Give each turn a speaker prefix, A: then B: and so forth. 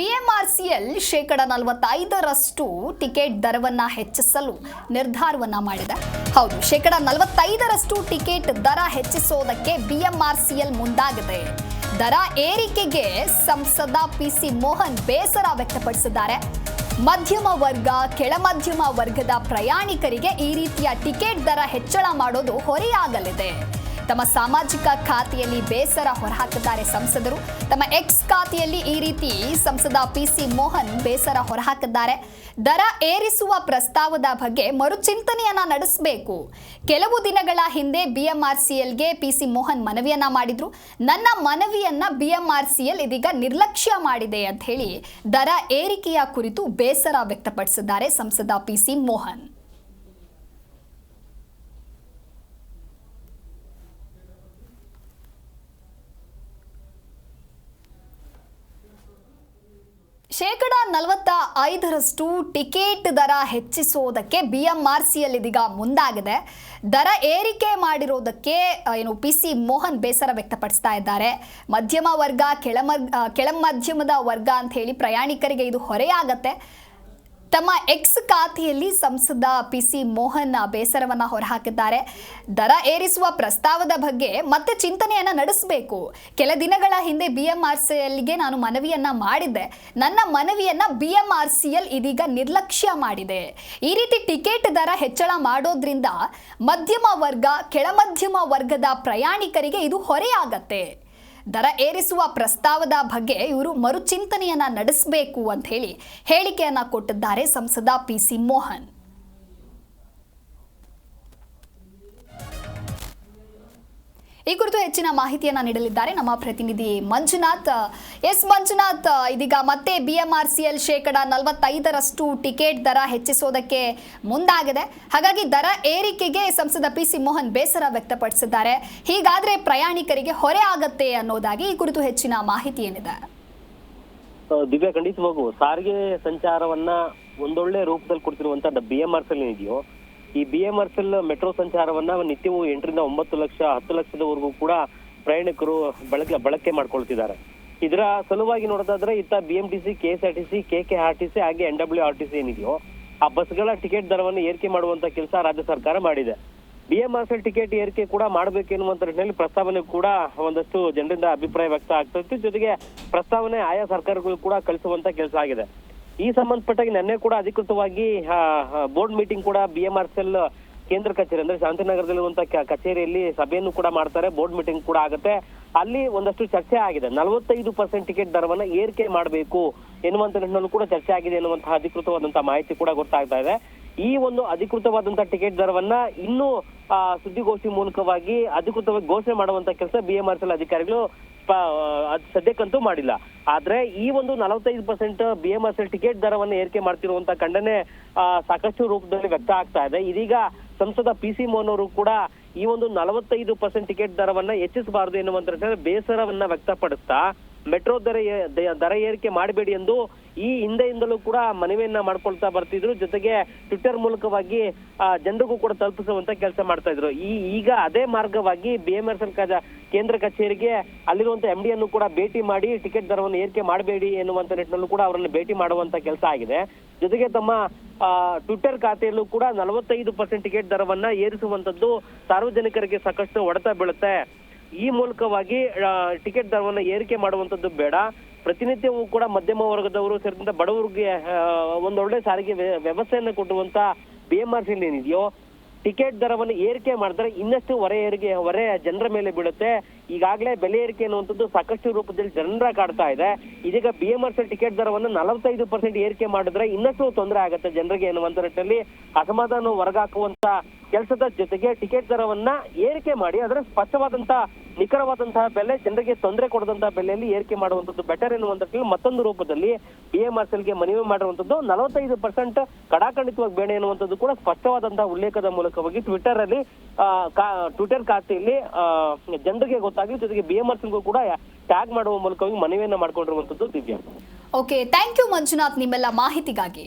A: BMRCL ಶೇಕಡ ನಲವತ್ತೈದರಷ್ಟು ticket ದರವನ್ನು ಹೆಚ್ಚಿಸಲು ನಿರ್ಧಾರವನ್ನ ಮಾಡಿದೆ. ಹೌದು, ಶೇಕಡ ನಲವತ್ತೈದರಷ್ಟು ಟಿಕೆಟ್ ದರ ಹೆಚ್ಚಿಸೋದಕ್ಕೆ ಬಿಎಂಆರ್ಸಿಎಲ್ ಮುಂದಾಗಿದೆ. ದರ ಏರಿಕೆಗೆ ಸಂಸದ ಪಿಸಿ ಮೋಹನ್ ಬೇಸರ ವ್ಯಕ್ತಪಡಿಸಿದ್ದಾರೆ. ಮಧ್ಯಮ ವರ್ಗ ಕೆಳಮಧ್ಯಮ ವರ್ಗದ ಪ್ರಯಾಣಿಕರಿಗೆ ಈ ರೀತಿಯ ಟಿಕೆಟ್ ದರ ಹೆಚ್ಚಳ ಮಾಡೋದು ಹೊರೆಯಾಗಲಿದೆ. ತಮ್ಮ ಸಾಮಾಜಿಕ ಖಾತೆಯಲ್ಲಿ ಬೇಸರ ಹೊರಹಾಕಿದ್ದಾರೆ ಸಂಸದರು. ತಮ್ಮ ಎಕ್ಸ್ ಖಾತೆಯಲ್ಲಿ ಈ ರೀತಿ ಸಂಸದ ಪಿಸಿ ಮೋಹನ್ ಬೇಸರ ಹೊರಹಾಕಿದ್ದಾರೆ. ದರ ಏರಿಸುವ ಪ್ರಸ್ತಾವದ ಬಗ್ಗೆ ಮರುಚಿಂತನೆಯನ್ನ ನಡೆಸಬೇಕು. ಕೆಲವು ದಿನಗಳ ಹಿಂದೆ ಬಿಎಂಆರ್ಸಿಎಲ್ಗೆ ಪಿಸಿ ಮೋಹನ್ ಮನವಿಯನ್ನ ಮಾಡಿದ್ರು. ನನ್ನ ಮನವಿಯನ್ನ ಬಿಎಂಆರ್ಸಿಎಲ್ ಇದೀಗ ನಿರ್ಲಕ್ಷ್ಯ ಮಾಡಿದೆ ಅಂತ ಹೇಳಿ ದರ ಏರಿಕೆಯ ಕುರಿತು ಬೇಸರ ವ್ಯಕ್ತಪಡಿಸಿದ್ದಾರೆ ಸಂಸದ ಪಿಸಿ ಮೋಹನ್. ಶೇಕಡ ನಲವತ್ತ ಐದರಷ್ಟು ಟಿಕೆಟ್ ದರ ಹೆಚ್ಚಿಸೋದಕ್ಕೆ ಸಿಯಲ್ಲಿ ಇದೀಗ ಮುಂದಾಗಿದೆ. ದರ ಏರಿಕೆ ಮಾಡಿರೋದಕ್ಕೆ ಏನು ಪಿ ಸಿ ಮೋಹನ್ ಬೇಸರ ವ್ಯಕ್ತಪಡಿಸ್ತಾ ಇದ್ದಾರೆ. ಮಧ್ಯಮ ವರ್ಗ, ಕೆಳಮ ಕೆಳಮಧ್ಯಮದ ವರ್ಗ ಅಂತ ಹೇಳಿ ಪ್ರಯಾಣಿಕರಿಗೆ ಇದು ಹೊರೆಯಾಗತ್ತೆ. ತಮ್ಮ ಎಕ್ಸ್ ಖಾತೆಯಲ್ಲಿ ಸಂಸದ ಪಿ ಸಿ ಮೋಹನ್ ಬೇಸರವನ್ನ ಹೊರಹಾಕಿದ್ದಾರೆ. ದರ ಏರಿಸುವ ಪ್ರಸ್ತಾವದ ಬಗ್ಗೆ ಮತ್ತೆ ಚಿಂತನೆಯನ್ನ ನಡೆಸಬೇಕು. ಕೆಲ ದಿನಗಳ ಹಿಂದೆ ಬಿಎಂಆರ್ಸಿಎಲ್ಗೆ ನಾನು ಮನವಿಯನ್ನ ಮಾಡಿದ್ದೆ. ನನ್ನ ಮನವಿಯನ್ನ ಬಿಎಂಆರ್ಸಿಎಲ್ ಇದೀಗ ನಿರ್ಲಕ್ಷ್ಯ ಮಾಡಿದೆ. ಈ ರೀತಿ ಟಿಕೆಟ್ ದರ ಹೆಚ್ಚಳ ಮಾಡೋದ್ರಿಂದ ಮಧ್ಯಮ ವರ್ಗ, ಕೆಳಮಧ್ಯಮ ವರ್ಗದ ಪ್ರಯಾಣಿಕರಿಗೆ ಇದು ಹೊರೆಯಾಗತ್ತೆ. ದರ ಏರಿಸುವ ಪ್ರಸ್ತಾವದ ಬಗ್ಗೆ ಇವರು ಮರುಚಿಂತನೆಯನ್ನ ನಡೆಸಬೇಕು ಅಂತ ಹೇಳಿ ಹೇಳಿಕೆಯನ್ನ ಕೊಟ್ಟಿದ್ದಾರೆ ಸಂಸದ ಪಿ ಸಿ ಮೋಹನ್. ಈ ಕುರಿತು ಹೆಚ್ಚಿನ ಮಾಹಿತಿಯನ್ನು ನೀಡಲಿದ್ದಾರೆ ನಮ್ಮ ಪ್ರತಿನಿಧಿ ಮಂಜುನಾಥ್. ಎಸ್ ಮಂಜುನಾಥ್ ಇದೀಗ ಮತ್ತೆ ಬಿಎಂಆರ್ಸಿಎಲ್ ಶೇಕಡ ನಲವತ್ತೈದರಷ್ಟು ಟಿಕೆಟ್ ದರ ಹೆಚ್ಚಿಸೋದಕ್ಕೆ ಮುಂದಾಗಿದೆ. ಹಾಗಾಗಿ ದರ ಏರಿಕೆಗೆ ಸಂಸದ ಪಿ ಸಿ ಮೋಹನ್ ಬೇಸರ ವ್ಯಕ್ತಪಡಿಸಿದ್ದಾರೆ. ಹೀಗಾದ್ರೆ ಪ್ರಯಾಣಿಕರಿಗೆ ಹೊರೆ ಆಗತ್ತೆ ಅನ್ನೋದಾಗಿ ಈ ಕುರಿತು ಹೆಚ್ಚಿನ ಮಾಹಿತಿ ಏನಿದೆ?
B: ದಿವ್ಯ, ಖಂಡಿತವಾಗೂ ಸಾರಿಗೆ ಸಂಚಾರವನ್ನ ಒಂದೊಳ್ಳೆ ರೂಪದಲ್ಲಿ ಕೊಡ್ತಿರುವಂತ ಬಿ ಎಂ ಆರ್ ಎಲ್ ಏನಿದೆಯೋ ಈ B M R L metro ಸಂಚಾರವನ್ನ ನಿತ್ಯವೂ ಎಂಟರಿಂದ ಒಂಬತ್ತು ಲಕ್ಷ, ಹತ್ತು ಲಕ್ಷದವರೆಗೂ ಕೂಡ ಪ್ರಯಾಣಿಕರು ಬಳಕೆ ಬಳಕೆ ಮಾಡ್ಕೊಳ್ತಿದ್ದಾರೆ. ಇದರ ಸಲುವಾಗಿ ನೋಡೋದಾದ್ರೆ ಇತ್ತ B M T C K S R T C K K R T C ಹಾಗೆ N W R T C ಏನಿದೆಯೋ, ಆ ಬಸ್ಗಳ ಟಿಕೆಟ್ ದರವನ್ನು ಏರಿಕೆ ಮಾಡುವಂತ ಕೆಲಸ ರಾಜ್ಯ ಸರ್ಕಾರ ಮಾಡಿದೆ. B M R L ticket ಏರಿಕೆ ಕೂಡ ಮಾಡಬೇಕೆನ್ನುವಂತ ನಿಟ್ಟಿನಲ್ಲಿ ಪ್ರಸ್ತಾವನೆ ಕೂಡ ಒಂದಷ್ಟು ಜನರಿಂದ ಅಭಿಪ್ರಾಯ ವ್ಯಕ್ತ ಆಗ್ತಾ ಇತ್ತು. ಜೊತೆಗೆ ಪ್ರಸ್ತಾವನೆ ಆಯಾ ಸರ್ಕಾರಗಳು ಕೂಡ ಕಳಿಸುವಂತ ಕೆಲಸ ಆಗಿದೆ. ಈ ಸಂಬಂಧಪಟ್ಟಾಗಿ ನಿನ್ನೆ ಕೂಡ ಅಧಿಕೃತವಾಗಿ ಬೋರ್ಡ್ ಮೀಟಿಂಗ್ ಕೂಡ ಬಿ ಎಂ ಆರ್ ಎಲ್ ಕೇಂದ್ರ ಕಚೇರಿ, ಅಂದ್ರೆ ಶಾಂತಿನಗರದಲ್ಲಿರುವಂತ ಕ- ಕಚೇರಿಯಲ್ಲಿ ಸಭೆಯನ್ನು ಕೂಡ ಮಾಡ್ತಾರೆ ಬೋರ್ಡ್ ಮೀಟಿಂಗ್ ಕೂಡ ಆಗುತ್ತೆ. ಅಲ್ಲಿ ಒಂದಷ್ಟು ಚರ್ಚೆ ಆಗಿದೆ. ನಲವತ್ತೈದು ಪರ್ಸೆಂಟ್ ಟಿಕೆಟ್ ದರವನ್ನ ಏರಿಕೆ ಮಾಡಬೇಕು ಎನ್ನುವಂತ ನಿಟ್ಟಿನಲ್ಲೂ ಕೂಡ ಚರ್ಚೆ ಆಗಿದೆ ಎನ್ನುವಂತಹ ಅಧಿಕೃತವಾದಂತಹ ಮಾಹಿತಿ ಕೂಡ ಗೊತ್ತಾಗ್ತಾ ಇದೆ. ಈ ಒಂದು ಅಧಿಕೃತವಾದಂತಹ ಟಿಕೆಟ್ ದರವನ್ನ ಇನ್ನೂ ಸುದ್ದಿಗೋಷ್ಠಿ ಮೂಲಕವಾಗಿ ಅಧಿಕೃತವಾಗಿ ಘೋಷಣೆ ಮಾಡುವಂತ ಕೆಲಸ ಬಿ ಎಂ ಆರ್ ಎಲ್ ಅಧಿಕಾರಿಗಳು ಸದ್ಯಕ್ಕಂತೂ ಮಾಡಿಲ್ಲ. ಆದ್ರೆ ಈ ಒಂದು ನಲವತ್ತೈದು percent B M S L ticket ದರವನ್ನು ಏರಿಕೆ ಮಾಡ್ತಿರುವಂತ ಖಂಡನೆ ಸಾಕಷ್ಟು ರೂಪದಲ್ಲಿ ವ್ಯಕ್ತ ಆಗ್ತಾ ಇದೆ. ಇದೀಗ ಸಂಸದ ಪಿ ಸಿ ಮೋಹನ್ ಅವರು ಕೂಡ ಈ ಒಂದು ನಲವತ್ತೈದು ಪರ್ಸೆಂಟ್ ಟಿಕೆಟ್ ದರವನ್ನ ಹೆಚ್ಚಿಸಬಾರದು ಎನ್ನುವಂತ ಬೇಸರವನ್ನ ವ್ಯಕ್ತಪಡಿಸ್ತಾ, ಮೆಟ್ರೋ ದರ ದರ ಏರಿಕೆ ಮಾಡಬೇಡಿ ಎಂದು ಈ ಹಿಂದೆಯಿಂದಲೂ ಕೂಡ ಮನವಿಯನ್ನ ಮಾಡ್ಕೊಳ್ತಾ ಬರ್ತಿದ್ರು. ಜೊತೆಗೆ ಟ್ವಿಟರ್ ಮೂಲಕವಾಗಿ ಜನರಿಗೂ ಕೂಡ ತಲುಪಿಸುವಂತ ಕೆಲಸ ಮಾಡ್ತಾ ಇದ್ರು. ಈ, ಈಗ ಅದೇ ಮಾರ್ಗವಾಗಿ ಬಿ ಎಂ ಎಸ್ ಎಲ್ ಕೇಂದ್ರ ಕಚೇರಿಗೆ ಅಲ್ಲಿರುವಂತ ಎಂ ಡಿ ಅನ್ನು ಕೂಡ ಭೇಟಿ ಮಾಡಿ ಟಿಕೆಟ್ ದರವನ್ನು ಏರಿಕೆ ಮಾಡಬೇಡಿ ಎನ್ನುವಂತ ನಿಟ್ಟಿನಲ್ಲೂ ಕೂಡ ಅವರನ್ನು ಭೇಟಿ ಮಾಡುವಂತ ಕೆಲಸ ಆಗಿದೆ. ಜೊತೆಗೆ ತಮ್ಮ ಟ್ವಿಟರ್ ಖಾತೆಯಲ್ಲೂ ಕೂಡ ನಲವತ್ತೈದು ಪರ್ಸೆಂಟ್ ಟಿಕೆಟ್ ದರವನ್ನ ಏರಿಸುವಂತದ್ದು ಸಾರ್ವಜನಿಕರಿಗೆ ಸಾಕಷ್ಟು ಹೊಡೆತ ಬೀಳುತ್ತೆ. ಈ ಮೂಲಕವಾಗಿ ಟಿಕೆಟ್ ದರವನ್ನು ಏರಿಕೆ ಮಾಡುವಂತದ್ದು ಬೇಡ. ಪ್ರತಿನಿತ್ಯವೂ ಕೂಡ ಮಧ್ಯಮ ವರ್ಗದವರು ಸೇರಿದಂತೆ ಬಡವರಿಗೆ ಒಂದೊಳ್ಳೆ ಸಾರಿಗೆ ವ್ಯ- ವ್ಯವಸ್ಥೆಯನ್ನು ಕೊಟ್ಟುವಂತ ಬಿ ಎಂ ಆರ್ ಏನಿದೆಯೋ ಟಿಕೆಟ್ ದರವನ್ನು ಏರಿಕೆ ಮಾಡಿದ್ರೆ ಇನ್ನಷ್ಟು ಹೊರೆ ಏರಿಕೆ ಹೊರೆ ಜನರ ಮೇಲೆ ಬೀಳುತ್ತೆ. ಈಗಾಗಲೇ ಬೆಲೆ ಏರಿಕೆ ಅನ್ನುವಂಥದ್ದು ಸಾಕಷ್ಟು ರೂಪದಲ್ಲಿ ಜನರ ಕಾಡ್ತಾ ಇದೆ. ಇದೀಗ B M R C ticket ದರವನ್ನು ನಲವತ್ತೈದು ಪರ್ಸೆಂಟ್ ಏರಿಕೆ ಮಾಡಿದ್ರೆ ಇನ್ನಷ್ಟು ತೊಂದರೆ ಆಗುತ್ತೆ ಜನರಿಗೆ ಎನ್ನುವಂತ ನಿಟ್ಟಿನಲ್ಲಿ ಅಸಮಾಧಾನ ಹೊರಗಾಕುವಂತ ಕೆಲಸದ ಜೊತೆಗೆ ಟಿಕೆಟ್ ದರವನ್ನ ಏರಿಕೆ ಮಾಡಿ ಅದರ ಸ್ಪಷ್ಟವಾದಂತ ನಿಖರವಾದಂತಹ ಬೆಲೆ, ಜನರಿಗೆ ತೊಂದರೆ ಕೊಡದಂತಹ ಬೆಲೆಯಲ್ಲಿ ಏರಿಕೆ ಮಾಡುವಂತದ್ದು ಬೆಟರ್ ನಿಟ್ಟಿನಲ್ಲಿ ಮತ್ತೊಂದು ರೂಪದಲ್ಲಿ ಬಿ ಎಂ ಆರ್ಗೆ ಮನವಿ ಮಾಡಿರುವಂತದ್ದು ನಲವತ್ತೈದು ಪರ್ಸೆಂಟ್ ಕಡಾಖಂಡಿತವಾಗಿ ಬೇಡ ಎನ್ನುವಂಥದ್ದು ಕೂಡ ಸ್ಪಷ್ಟವಾದಂತಹ ಉಲ್ಲೇಖದ ಮೂಲಕವಾಗಿ ಟ್ವಿಟರ್ ಅಲ್ಲಿ ಟ್ವಿಟರ್ ಖಾತೆಯಲ್ಲಿ ಜನರಿಗೆ ಗೊತ್ತಾಗಿ ಜೊತೆಗೆ ಬಿ ಎಂ ಆರ್ ಕೂಡ ಟ್ಯಾಗ್ ಮಾಡುವ ಮೂಲಕವಾಗಿ ಮನವಿಯನ್ನ ಮಾಡ್ಕೊಂಡಿರುವಂತದ್ದು Divya.
A: Okay thank you Manjunath ನಿಮ್ಮೆಲ್ಲ ಮಾಹಿತಿಗಾಗಿ.